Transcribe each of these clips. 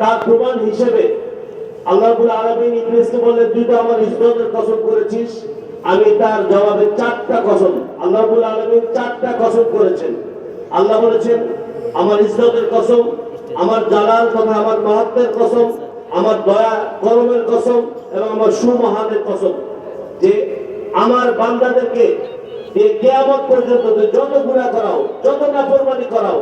তার প্রমাণ হিসেবে। আল্লাহবুল আলমিন ইবলিসকে বলে তুই তো আমার ইসলামের কসম করেছিস। আমি তার জবাবে চারটা কসম আল্লাহবুল আলমিন চারটা কসম করেছেন। আল্লাহ বলেছেন, আমার ইসলামের কসম, আমার জালাল তথা আমার মাহাত্মের কসম, আমার দয়া, করমের কসম এবং আমার সুমহানের কসম। যে আমার বান্দাদেরকে যে কেয়ামত পর্যন্ত যত গুণা করাও, যত নাফরমানি করাও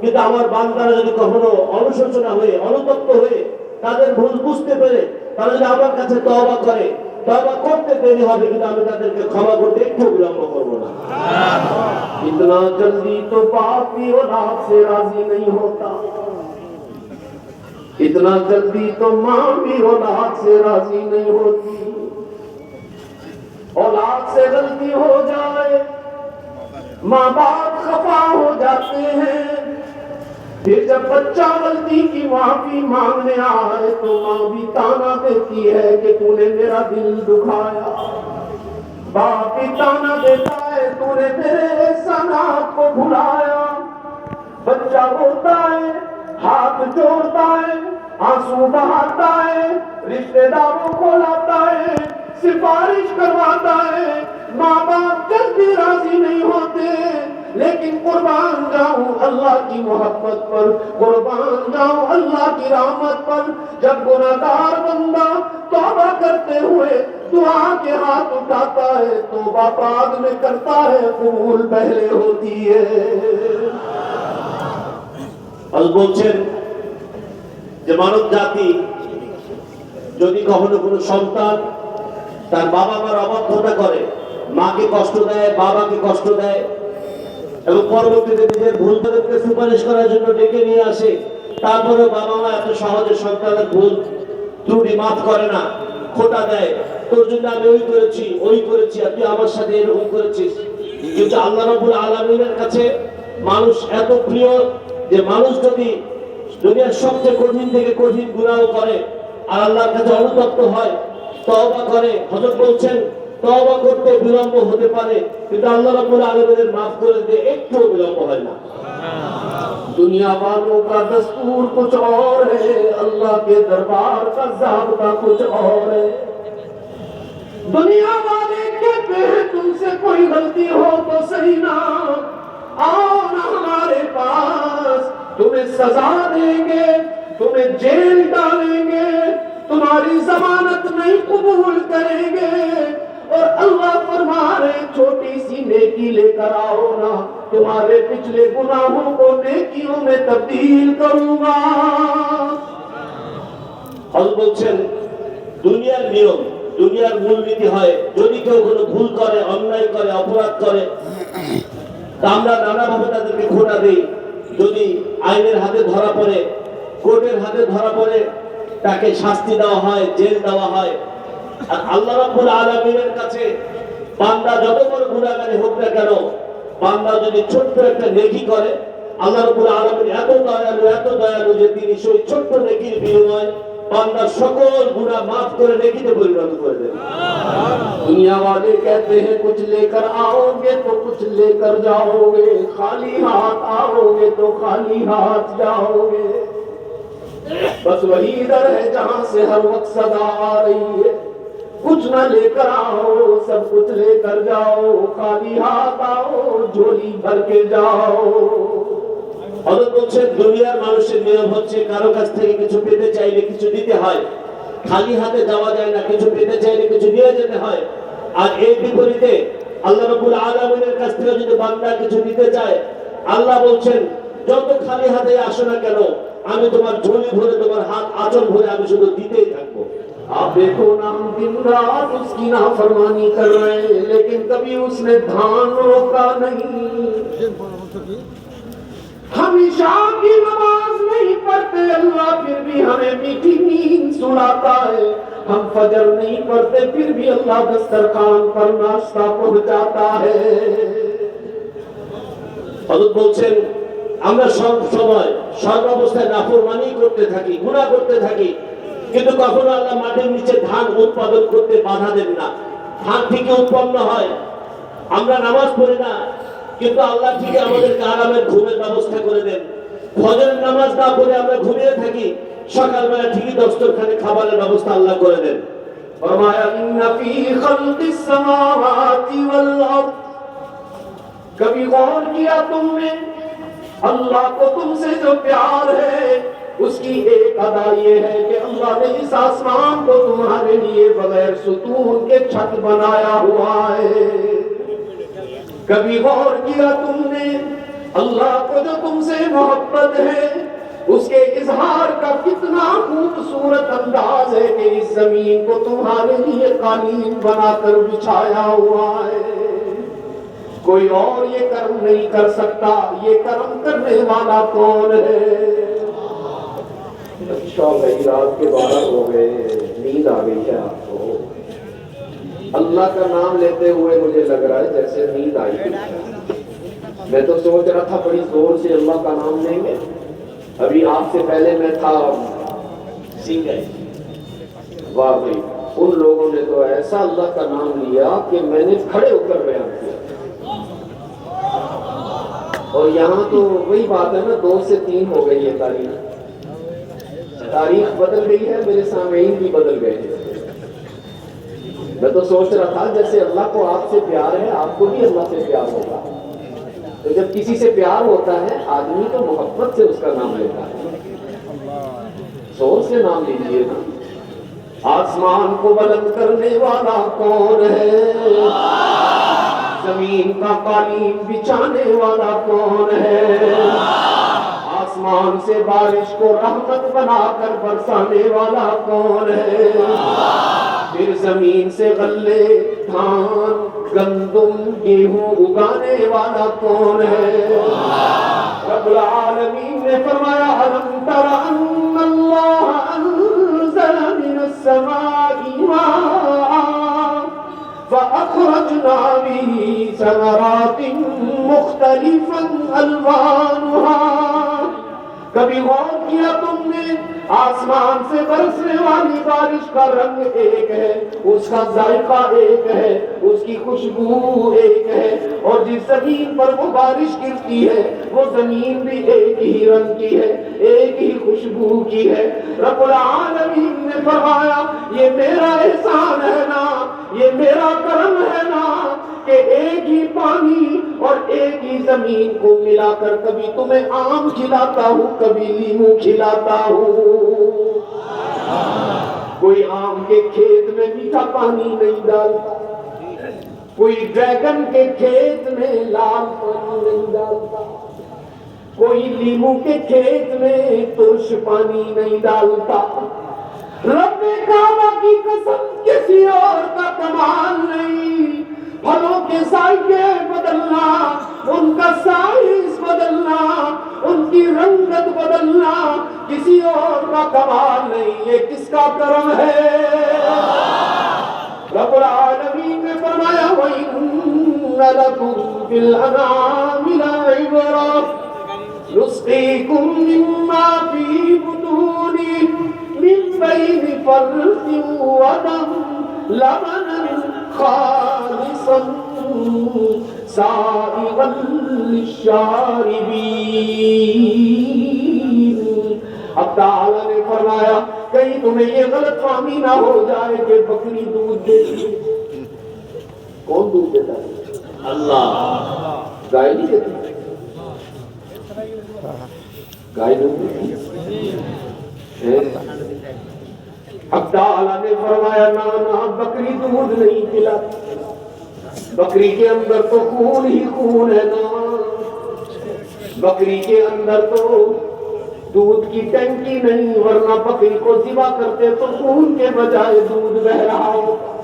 কিন্তু আমার বান্দারা যদি কখনো অনুশোচনা হয়ে অনুতপ্ত হয়ে তাদের ভুল বুঝতে পেরে তারা যদি আমার কাছে তওবা করে তওবা করতে দেরি হবে কিন্তু আমি তাদেরকে ক্ষমা করতে একটু বিলম্ব করবো না इतना जल्दी तो पापी औलाद से राजी नहीं होता इतना जल्दी तो माँ भी औलाद से राजी नहीं होती औलाद से गलती हो जाए माँ बाप खफा हो जाते हैं پھر جب بچہ غلطی کی معافی مانگنے آئے تو ماں بھی تانا دیتی ہے کہ تو نے میرا دل دکھایا۔ باپ بھی تانا دیتا ہے، تو نے میرے احسانات کو بھلایا۔ بچہ روتا ہے، ہاتھ جوڑتا ہے، آنسو بہاتا ہے رشتے داروں کو لاتا ہے، سفارش کرواتا ہے۔ ماں باپ جلدی راضی نہیں ہوتے۔ لیکن قربان جاؤں اللہ کی محبت پر قربان جاؤں اللہ کی رحمت پر جب گناہ گار بندہ توبہ کرتے ہوئے دعا کے ہاتھ اٹھاتا ہے توبہ بعد میں کرتا ہے قبول پہلے ہوتی ہے বলছেন যে মানব জাতি যদি কখনো কোনো সন্তান তার বাবা মার অবাধ্যতা করে মাকে কষ্ট দেয় বাবাকে কষ্ট দেয় এবং পরবর্তীতে নিজের ভুল তাদেরকে সুপারিশ করার জন্য ডেকে নিয়ে আসে। তারপরে বাবা মা এত সহজে সন্তানের ভুল, ত্রুটি মাফ করে না, খোটা দেয়। তোর জন্য আমি ওই করেছি ওই করেছি, আর তুই আমার সাথে এরকম করেছিস। কিন্তু আল্লাহ রাবুল আলমিনের কাছে মানুষ এত প্রিয় যে মানুষ যদি দুনিয়ার সবচেয়ে কঠিন থেকে কঠিন গুণাও করে, আর আল্লাহর কাছে অনুতপ্ত হয়, তওবা করে, হযরত বলছেন তবা করতে বিলম্ব হতে পারে، কিন্তু আল্লাহ রাব্বুল আলামিনের maaf করে দিয়ে একটু বিলম্ব হয় না। دنیا والوں کا دستور کچھ اور ہے اللہ کے دربار کا ضابطہ کچھ اور ہے دنیا والے کے پہ تم سے کوئی غلطی ہو تو صحیح نہ آؤ ہمارے پاس تمہیں سزا دیں گے تمہیں جیل ڈالیں گے تمہاری ضمانت نہیں قبول کریں گے और अल्लाह फरमा रहे छोटी सी नेकी लेकर आओ ना तुम्हारे पिछले गुनाहों को नेकियों में तब्दील करूंगा হল বলছেন দুনিয়ার নিয়ম দুনিয়ার মূলনীতি হয় যদি কেউ কোনো ভুল করে অন্যায় করে অপরাধ করে তা আমরা নানাভাবে তাদেরকে খোটা দিই যদি আইনের হাতে ধরা পড়ে কোর্টের হাতে ধরা পড়ে তাকে শাস্তি দেওয়া হয় জেল দেওয়া হয় আর আল্লাহ রাব্বুল আলামিনের কাছে বান্দা যত বড় গুণাগারী হোক না কেন বান্দা যদি ছোট্ট একটা নেকি করে আল্লাহ রাব্বুল আলামিন এত দয়ালু এত দয়ালু যে তিনি সেই ছোট্ট নেকির বিনিময় বান্দার সকল গুনাহ মাফ করে নেকিতে পরিণত করে দেন दुनिया वाले कहते हैं कुछ लेकर आओगे तो कुछ लेकर जाओगे खाली हाथ आओगे तो खाली हाथ जाओगे बस वही दर है जहां से हर वक्त सदा आ रही है कुछ न लेकर आओ सब कुछ लेकर जाओ खाली हाथ आओ झोली भर के जाओ হযরত বলছেন দুনিয়ার মানুষের নিয়ম হচ্ছে কারো কাছ থেকে কিছু পেতে চাইলে কিছু দিতে হয় খালি হাতে যাওয়া যায় না কিছু পেতে চাইলে কিছু নিয়ে যেতে হয় আর এই বিপরীতে আল্লাহ রাব্বুল আলামিনের কাছ থেকে যদি বান্দা কিছু নিতে চায় আল্লাহ বলছেন যত খালি হাতে আসো না কেন আমি তোমার ঝোলি ভরে তোমার হাত আঁচল ভরে আমি শুধু দিতেই থাকবো आप देखो ना हम दिन रात उसकी नाफरमानी कर रहे हैं लेकिन कभी उसने धान रोका नहीं हम ईशा की नमाज नहीं पढ़ते अल्लाह फिर भी हमें मीठी नींद सुनाता है हम फजर नहीं पढ़ते फिर भी अल्लाह दस्तरखान पर नाश्ता पहुंचाता है হযরত বলছেন আমরা সব সময় সব অবস্থায় নাফরমানি করতে থাকি গুনাহ করতে থাকি কিন্তু কখনো আল্লাহ মাটির নিচে ধান উৎপাদন করতে বাধা দেন না। ধান থেকে উৎপন্ন হয়। আমরা নামাজ পড়ি না, কিন্তু আল্লাহ থেকে আমাদেরকে আরামের ঘুমের ব্যবস্থা করে দেন। ফজর নামাজ না পড়ে আমরা ঘুমিয়ে থাকি, সকালবেলা ঠিকই দস্তরখানে খাবারের ব্যবস্থা আল্লাহ করে দেন। কবি গৌর কিয়া তুমনে আল্লাহ কো তুমসে জো প্যার হ্যায় اس کی ایک ادا یہ ہے کہ اللہ نے اس آسمان کو تمہارے لیے بغیر ستون کے چھت بنایا ہوا ہے۔ کبھی غور کیا تم نے؟ اللہ کو جو تم سے محبت ہے، اس کے اظہار کا کتنا خوبصورت انداز ہے کہ اس زمین کو تمہارے لیے قانین بنا کر بچھایا ہوا ہے۔ کوئی اور یہ کرم نہیں کر سکتا، یہ کرم کرنے والا کون ہے؟ اچھا بھائی رات کے بارہ ہو گئے نیند آ گئی ہے آپ کو اللہ کا نام لیتے ہوئے مجھے لگ رہا ہے۔ جیسے نیند آئی میں تو سوچ رہا تھا بڑی زور سے اللہ کا نام لیں گے ابھی آپ سے پہلے میں تھا واہ بھائی ان لوگوں نے تو ایسا اللہ کا نام لیا کہ میں نے کھڑے ہو کر بیان کیا اور یہاں تو وہی بات ہے نا، دو سے تین ہو گئی ہے تاریخ۔ تاریخ بدل گئی ہے، میرے سامعین بھی بدل گئے۔ ہیں میں تو سوچ رہا تھا، جیسے اللہ کو آپ سے پیار ہے، آپ کو بھی اللہ سے پیار ہوگا۔ تو جب کسی سے پیار ہوتا ہے، آدمی تو محبت سے اس کا نام لیتا ہے۔ سوچ سے نام لیجیے نا۔ آسمان کو بلند کرنے والا کون ہے؟ زمین کا قالین بچھانے والا کون ہے؟ آسمان سے بارش کو رحمت بنا کر برسانے والا کون ہے؟ پھر زمین سے غلے دھان گندم، گیہوں اگانے والا کون ہے؟ رب العالمین نے فرمایا علم تر ان اللہ انزل من السماء ماء فأخرجنا به ثمرات مختلفا ألوانها کبھی غور کیا تم نے؟ آسمان سے برسنے والی بارش کا رنگ ایک ہے، اس کا ذائقہ ایک ہے، اس کی خوشبو ایک ہے۔ اور جس زمین پر وہ بارش گرتی ہے، وہ زمین بھی ایک ہی رنگ کی ہے، ایک ہی خوشبو کی ہے۔ رب العالمین نے فرمایا، یہ میرا احسان ہے نا، یہ میرا کرم ہے نا کہ ایک ہی پانی اور ایک ہی زمین کو ملا کر کبھی تمہیں آم کھلاتا ہوں، کبھی لیمو کھلاتا ہوں۔ کوئی آم کے کھیت میں میٹھا پانی نہیں ڈالتا، کوئی ڈریگن کے کھیت میں لال پانی نہیں ڈالتا، کوئی لیمو کے کھیت میں ترش پانی نہیں ڈالتا۔ رب کعبہ کی قسم کسی اور کا کمال نہیں غلوں کے سائے بدلنا ان کا سائز بدلنا ان کی رنگت بدلنا کسی اور کا کمال نہیں یہ کس کا کرم ہے رب العالمین نے فرمایا وَإِنَّ لَكُمْ فِي الْأَنْعَامِ لَعِبْرَةً نسقيكم مما في بطونه من بين فرث ودم لبنا خالصا سائغا للشاربين اب تعالی نے فرمایا کہیں تمہیں یہ غلط فہمی نہ ہو جائے کہ بکری دودھ دیتی ہے کون دودھ دیتا ہے اللہ گائے نہیں دیتی گائے دودھ دیتی ہے اب تعالیٰ نے فرمایا نانا بکری دودھ نہیں پلاتی بکری کے اندر تو خون ہی خون ہے نا۔ بکری کے اندر تو دودھ کی ٹینکی نہیں، ورنہ بکری کو سوا کرتے تو خون کے بجائے دودھ بہ رہا ہوتا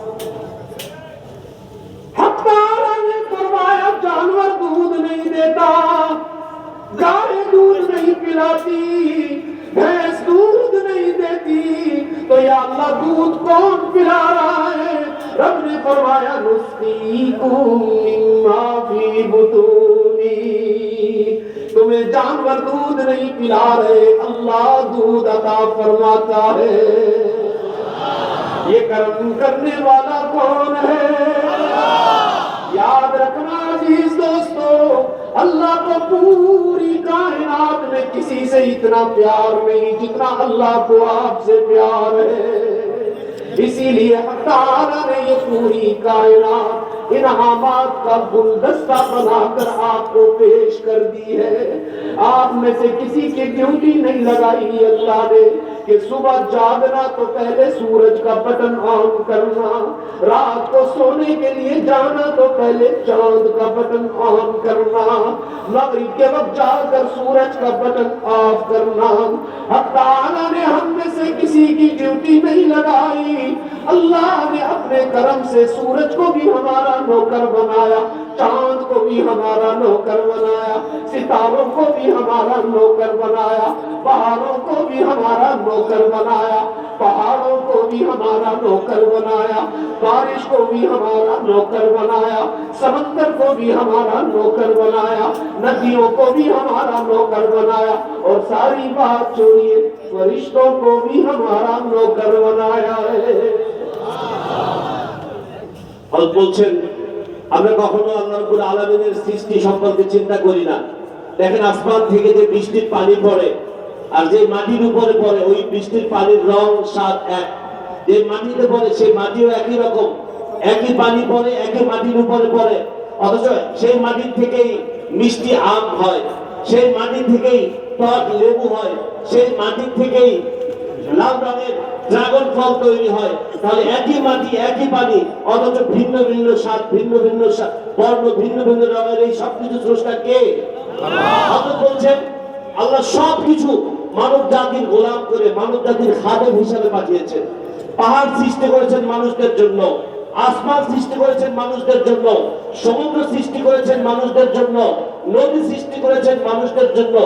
تمہیں جانور دودھ نہیں پلا رہے، اللہ دودھ عطا فرماتا ہے۔ یہ کرم کرنے والا کون ہے؟ یاد رکھنا عزیز دوستو، اللہ کو پوری کائنات میں کسی سے اتنا پیار نہیں جتنا اللہ کو آپ سے پیار ہے۔ اسی لیے تعالیٰ نے یہ پوری کائنات انعامات کا گلدستہ بنا کر آپ کو پیش کر دی ہے۔ آپ میں سے کسی کی ڈیوٹی نہیں لگائی اللہ نے۔ کہ صبح جاگنا تو پہلے سورج کا بٹن آن کرنا، رات کو سونے کے لیے جانا تو پہلے چاند کا بٹن آن کرنا، مغرب کے وقت جا کر سورج کا بٹن آف کرنا۔ اب تعالیٰ نے ہم میں سے کسی کی ڈیوٹی نہیں لگائی، اللہ نے اپنے کرم سے سورج کو بھی ہمارا نوکر بنایا، چاند کو بھی ہمارا نوکر بنایا ستاروں کو بھی ہمارا نوکر بنایا، پہاڑوں کو بھی ہمارا نوکر بنایا، پہاڑوں کو بھی ہمارا نوکر بنایا، بارش کو بھی ہمارا نوکر بنایا، سمندر کو بھی ہمارا نوکر بنایا، ندیوں کو بھی ہمارا نوکر بنایا، اور ساری بات چھوڑیے فرشتوں کو بھی ہمارا نوکر بنایا ہے۔ اور বলছেন আমরা কখনো আল্লাহ আলমিনের সৃষ্টি সম্পর্কে চিন্তা করি না। দেখেন আসমান থেকে যে বৃষ্টির পানি পড়ে আর যে মাটির উপরে পড়ে, ওই বৃষ্টির পানির রং স্বাদ এক। যে মাটিতে পড়ে সেই মাটিও একই রকম। একই পানি পড়ে, একই মাটির উপরে পড়ে। অথচ সেই মাটির থেকেই মিষ্টি আম হয়, সেই মাটি থেকেই টক লেবু হয়, সেই মাটির থেকেই লাল রঙের ড্রাগন ফল তৈরি হয়, তাহলে একই মাটি, একই পানি, অথচ ভিন্ন ভিন্ন স্বাদ, ভিন্ন ভিন্ন বর্ণ, ভিন্ন ভিন্ন রঙের এই সবকিছু স্রষ্টা কে? বলছেন, আল্লাহ সব কিছু মানব জাতির গোলাম করে মানব জাতির খাদেম হিসাবে পাঠিয়েছেন। পাহাড় সৃষ্টি করেছেন মানুষদের জন্য, আসমান সৃষ্টি করেছেন মানুষদের জন্য, সমুদ্র সৃষ্টি করেছেন মানুষদের জন্য নদী সৃষ্টি করেছেন মানুষদের জন্য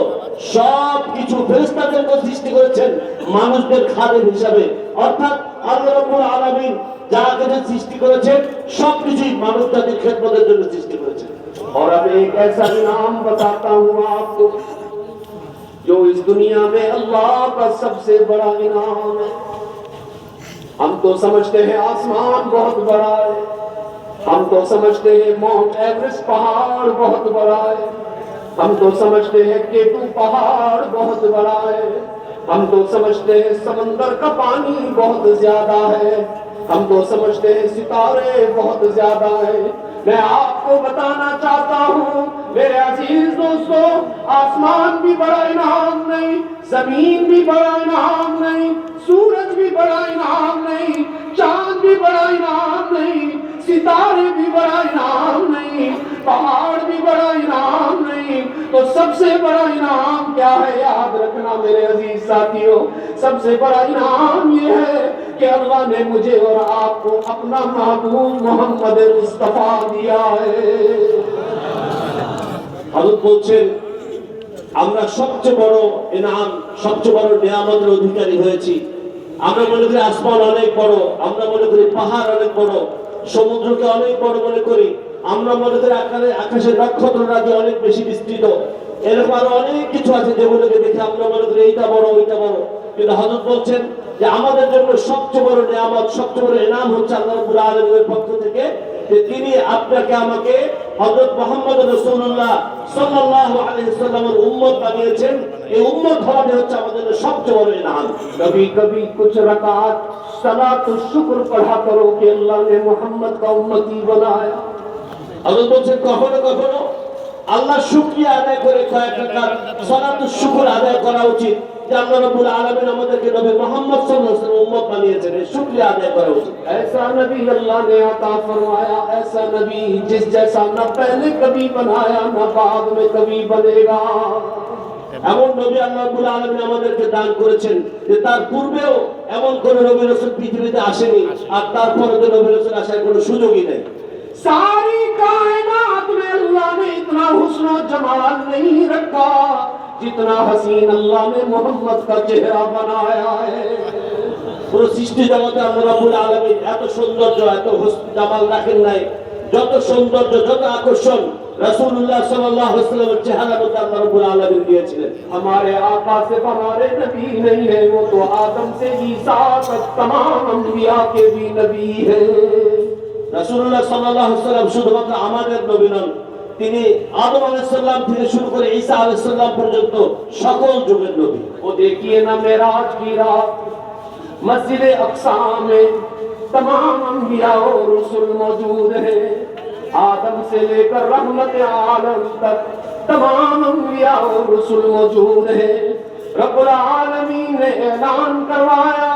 সব কিছু ফেরেশতাদেরকে সৃষ্টি করেছেন মানুষদের খাদেম হিসাবে অর্থাৎ আল্লাহ রাব্বুল আলামিন যা কিছু সৃষ্টি করেছেন সবকিছুই মানব জাতির খেদমতের জন্য সৃষ্টি করেছেন और अब एक ऐसा इनाम बताता हूँ आपको जो इस दुनिया में अल्लाह का सबसे बड़ा इनाम है हम तो समझते हैं आसमान बहुत बड़ा है ہم تو سمجھتے ہیں مونٹ ایوریسٹ پہاڑ بہت بڑا ہے۔ ہم تو سمجھتے ہیں کیٹو پہاڑ بہت بڑا ہے۔ ہم تو سمجھتے ہیں سمندر کا پانی بہت زیادہ ہے۔ ہم تو سمجھتے ہیں ستارے بہت زیادہ ہیں۔ میں آپ کو بتانا چاہتا ہوں، میرے عزیز دوستو، آسمان بھی بڑا انعام نہیں، زمین بھی بڑا انعام نہیں، سورج بھی بڑا انعام نہیں، چاند بھی بڑا انعام نہیں सितारे भी बड़ा इनाम नहीं पहाड़ भी बड़ा इनाम नहीं तो सबसे बड़ा इनाम क्या है याद रखना मेरे अजीज साथियों सबसे बड़ा इनाम ये है कि अल्लाह ने मुझे और आपको अपना महबूब मोहम्मद मुस्तफा दिया है হযরত বলছেন আমরা সবচেয়ে বড় ইনাম সবচেয়ে বড় নিয়ামতের অধিকারী হয়েছি আমরা মনে করি আসমান অনেক বড় আমরা মনে করি পাহাড় অনেক বড় সমুদ্রকে অনেক বড় মনে করি। আমরা মনে করি আকারে, আকাশের নক্ষত্র অনেক বেশি বিস্তৃত। এরকম আরও অনেক কিছু আছে যেগুলোকে দেখে আমরা মনে করি এইটা বড়, ওইটা বড়। কিন্তু হজরত বলছেন যে আমাদের জন্য সবচেয়ে বড় নিয়ামত, সবচেয়ে বড় এনাম হচ্ছে আল্লাহ পক্ষ থেকে যে তিনি আপনাকে আমাকে হজরত মোহাম্মদ রসুল্লাহ সাল্লাহ আলহিসাল্লামের উম্মত বানিয়েছেন। এই উম্মত হচ্ছে আমাদের সবচেয়ে বড় কবি কবি কুছ রাকাত সালাত শুকর পড়া করো কে আল্লাহ নে মোহাম্মদ কা উম্মতি কখনো কখনো আল্লাহ শুকরিয়া আদায় করে কয়েক রাকাত সালাত শুকর আদায় করা উচিত। যে আল্লাহ রাব্বুল আলামিন আমাদেরকে নবী মুহাম্মদ সাল্লাল্লাহু আলাইহি ওয়াসাল্লাম উম্মত বানিয়েছেন এই শুকরিয়া আদায় করা উচিত ऐसा नबी अल्लाह ने अता फरमाया ऐसा नबी जिस जैसा न पहले कभी बनाया न बाद में कभी बनेगा এমন নবী আল্লাহ রাব্বুল আলামিন আমাদেরকে দান করেছেন যে তার পূর্বেও এমন কোন নবী রাসূল পৃথিবীতে আসেনি আর তারপরে তো নবী রাসূল আসার কোনো সুযোগই নেই सारी कायनात में अल्लाह ने इतना हुस्न और जमाल नहीं रखा जितना हसीन अल्लाह ने मोहम्मद का चेहरा बनाया है পুরো সৃষ্টি জগতে আল্লাহ রাব্বুল আলামিন এত সৌন্দর্য এত হুসন জামাল রাখেন নাই যত সৌন্দর্য যত আকর্ষণ রাসূলুল্লাহ সাল্লাল্লাহু আলাইহি ওয়াসাল্লামের চেহারার মধ্যে আল্লাহ রাব্বুল আলামিন দিয়েছিলেন हमारे आका सिर्फ हमारे नबी नहीं है वो तो आदम से ईसा तक तमाम अंबिया के भी नबी है রাসূলুল্লাহ সাল্লাল্লাহু আলাইহি ওয়াসাল্লাম শুধুমাত্র আমাদের নবী নন তিনি আদম আলাইসাল্লাম থেকে শুরু করে ঈসা আলাইসাল্লাম পর্যন্ত সকল যুগের নবী। وہ دیکھیے نا معراج کی رات مسجد اقصا میں تمام انبیاء اور رسول موجود ہیں آدم سے لے کر رحمت عالم تک تمام انبیاء اور رسول موجود ہیں رب العالمین نے اعلان کروایا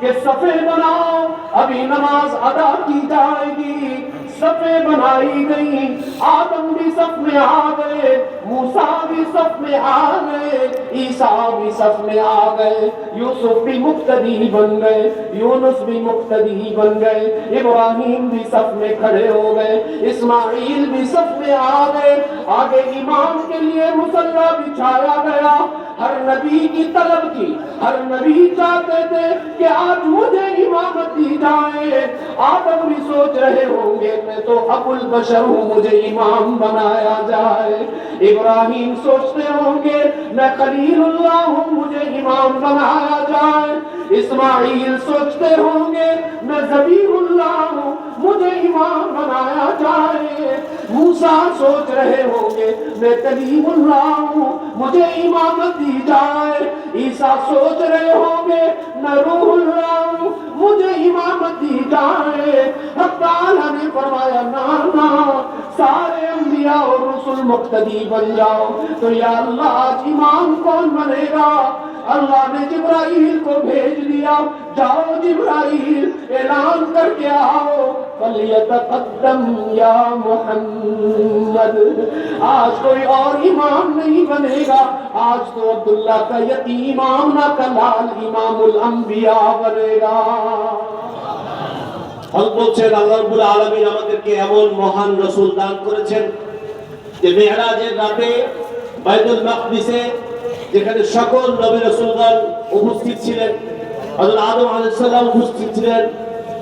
کہ صفحے بناؤ، ابھی نماز ادا کی جائے گی۔ صفیں بنائی گئی، آدم بھی صف میں آ گئے موسا بھی صف میں آ گئے، عیسیٰ بھی صف میں آ گئے، یوسف بھی مقتدی بن گئے، یونس بھی مقتدی بن گئے، ابراہیم بھی صف میں کھڑے ہو گئے، اسماعیل بھی صف میں آ گئے، آگے ایمان کے لیے مسلح بچھایا گیا ہر نبی کی طلب کی، ہر نبی چاہتے تھے کہ آج مجھے امامت دی جائے۔ آپ بھی سوچ رہے ہوں گے، میں تو ابو البشر ہوں، مجھے امام بنایا جائے۔ ابراہیم سوچتے ہوں گے، میں خلیل اللہ ہوں، مجھے امام بنایا جائے۔ اسماعیل سوچتے ہوں گے، میں ذبیح اللہ ہوں، مجھے امام بنایا جائے۔ موسیٰ سوچ رہے ہوں گے، میں کلیم اللہ ہوں، مجھے امامت دی جائے۔ عیسیٰ سوچ رہے ہوں گے، میں روح اللہ ہوں، مجھے امامت دی جائے۔ حق تعالیٰ نے فرمایا نانا سارے انبیاء اور رسول مقتدی بن جاؤ۔ تو یا اللہ آج امام کون بنے گا؟ اللہ نے جبرائیل کو بھیج لیا جاؤ جبرائیل، اعلان کر کے آؤ۔ فَلْيَتَقَدَّمْ یا محمد۔ آج کوئی اور امام نہیں بنے گا۔ آج تو عبداللہ کا یتیم آمنا نہ کلال امام الانبیاء بنے گا۔ ہم پوچھے گা হক বলছেন আল্লাহ রব্বুল আলামিন আমাদেরকে এমন মহান রাসূল দান করেছেন যে মেহরাজের بیت المقبی سے যেখানে সকল নবী রসুলগণ উপস্থিত ছিলেন। হযরত আদম আলাইহিস সালাম উপস্থিত ছিলেন।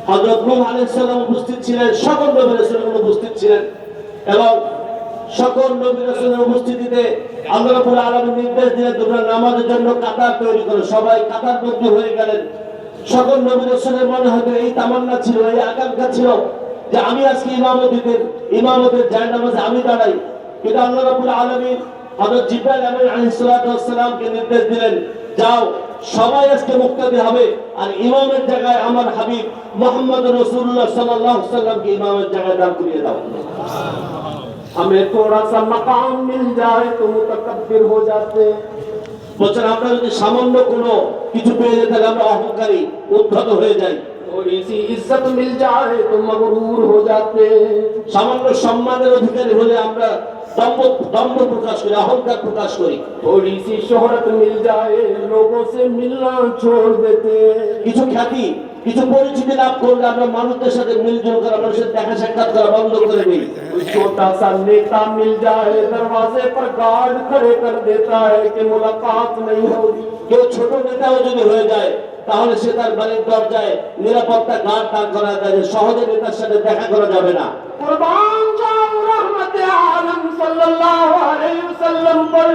হযরত নূহ আলাইহিস সালাম উপস্থিত ছিলেন। সকল নবী রসুলগণ উপস্থিত ছিলেন। এবং সকল নবী রসুলের উপস্থিতিতে আল্লাহ রাব্বুল আলামিন নির্দেশ দিলেন, তোমরা নামাজের জন্য কাতার তৈরি করো। সবাই কাতারবদ্ধ হয়ে গেলেন। সকল নবী রসুলের মনে হয়তো এই তামান্না ছিল, এই আকাঙ্ক্ষা ছিল যে আমি আজকে ইমামতিদের ইমামতের জায় নামাজে আমি দাঁড়াই। কিন্তু আল্লাহ রাব্বুল আলামিন হযরত জিবরাইল আমিন আলাইহিস সালাতু ওয়াস সালামকে নির্দেশ দিলেন যাও সবাই আজকে মুক্তাদি হবে আর ইমামের জায়গায় আমার হাবিব মোহাম্মদ রাসূলুল্লাহ সাল্লাল্লাহু আলাইহি সাল্লামকে ইমামের জায়গায় দাঁড় করিয়ে দাও हमें थोड़ा सा मकाम मिल जाए तो मुतकब्बिर हो जाते বলছেন আমরা যদি সামান্য কোনো কিছু পেয়ে যেতে তাহলে আমরা অহংকারী উদ্ধত হয়ে যাই थोड़ी सी इज्जत मिल जाए तो मगरूर हो जाते সামান্য সম্মানের অধিকারী হলে আমরা দম্ভ দম্ভ প্রকাশ করি অহংকার প্রকাশ করি थोड़ी सी शोहरत मिल जाए लोगों से मिलना छोड़ देते কিছু খ্যাতি কিছু পরিচিতি লাভ করলে আমরা মানুষদের সাথে মিলজুল করা মানুষের দেখা সাক্ষাৎ করা বন্ধ করে দিই कोई छोटा सा नेता मिल जाए दरवाजे पर गार्ड खड़े कर देता है कि मुलाकात नहीं होगी কেউ ছোট নেতাও যদি হয়ে যায় তাহলে সে তার বাড়ির দরজায় নিরাপত্তা গার্ড দাঁড় করা যায় যে সহজে নেতার সাথে দেখা করা যাবে না कुर्बान जाऊं रहमत आलम सल्लल्लाहु अलैहि वसल्लम पर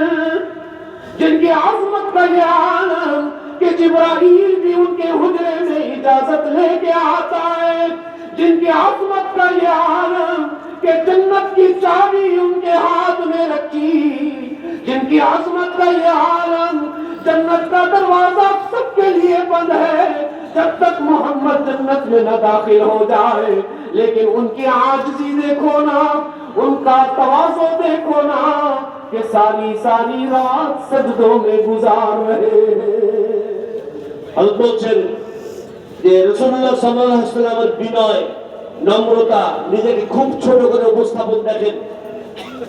जिनकी आजमत का ये आलम कि जिब्राइल भी उनके हुजरे में इजाजत लेके आता है जिनकी आजमत का ये आलम कि जन्नत की चाबी उनके हाथ में रखी جن کی عظمت کا یہ عالم جنت کا دروازہ سب کے لیے بند ہے، جب تک محمد جنت میں نہ داخل ہو جائے۔ لیکن ان کی آجزی دیکھو نا، ان کا توازو دیکھو نا کہ ساری ساری رات سجدوں میں گزار رہے۔ حضرت بلچن یہ رسول اللہ صلی اللہ علیہ وسلم بینائے، نمرتا বিনয় کی خوب খুব ছোট بستہ بندہ جن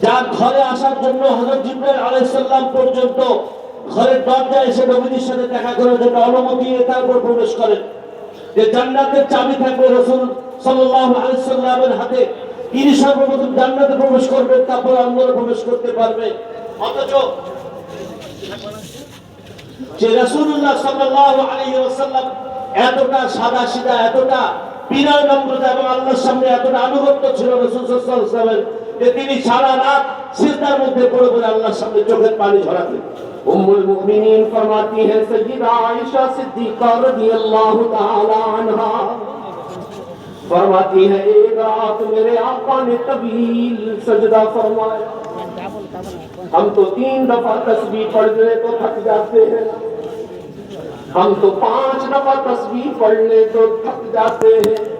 যার ঘরে আসার জন্য হযরত জিবরাইল আলাইহিস সালাম পর্যন্ত ঘরের দরজায় এসে নবীজির সাথে দেখা করার জন্য অনুমতি নিয়ে তারপর প্রবেশ করেন। যে জান্নাতের চাবি থাকবে রাসূল সাল্লাল্লাহু আলাইহি সাল্লামের হাতে। তিনি সর্বপ্রথম জান্নাতে প্রবেশ করবেন তারপর অন্যরা প্রবেশ করতে পারবে। অথচ যে রাসূলুল্লাহ সাল্লাল্লাহু আলাইহি ওয়াসাল্লাম এতটা সাদা সিধা, এতটা বিনয় নম্রতা এবং আল্লাহর সামনে এতটা আনুগত্য ছিল রাসূল ওয়াসাল্লামের যে তিনি সারা রাত সিজদার মধ্যে পড়ে পড়ে আল্লাহর সামনে চোখের পানি ঝরাতেন ام المؤمنین فرماتی ہے سیدہ عائشہ صدیقہ رضی اللہ تعالی عنہ فرماتی ہے ایک رات میرے آقا نے طویل سجدہ فرمایا ہم تو تین دفعہ تسبیح پڑھنے کو تھک جاتے ہیں ہم تو پانچ دفعہ تسبیح پڑھنے کو تھک جاتے ہیں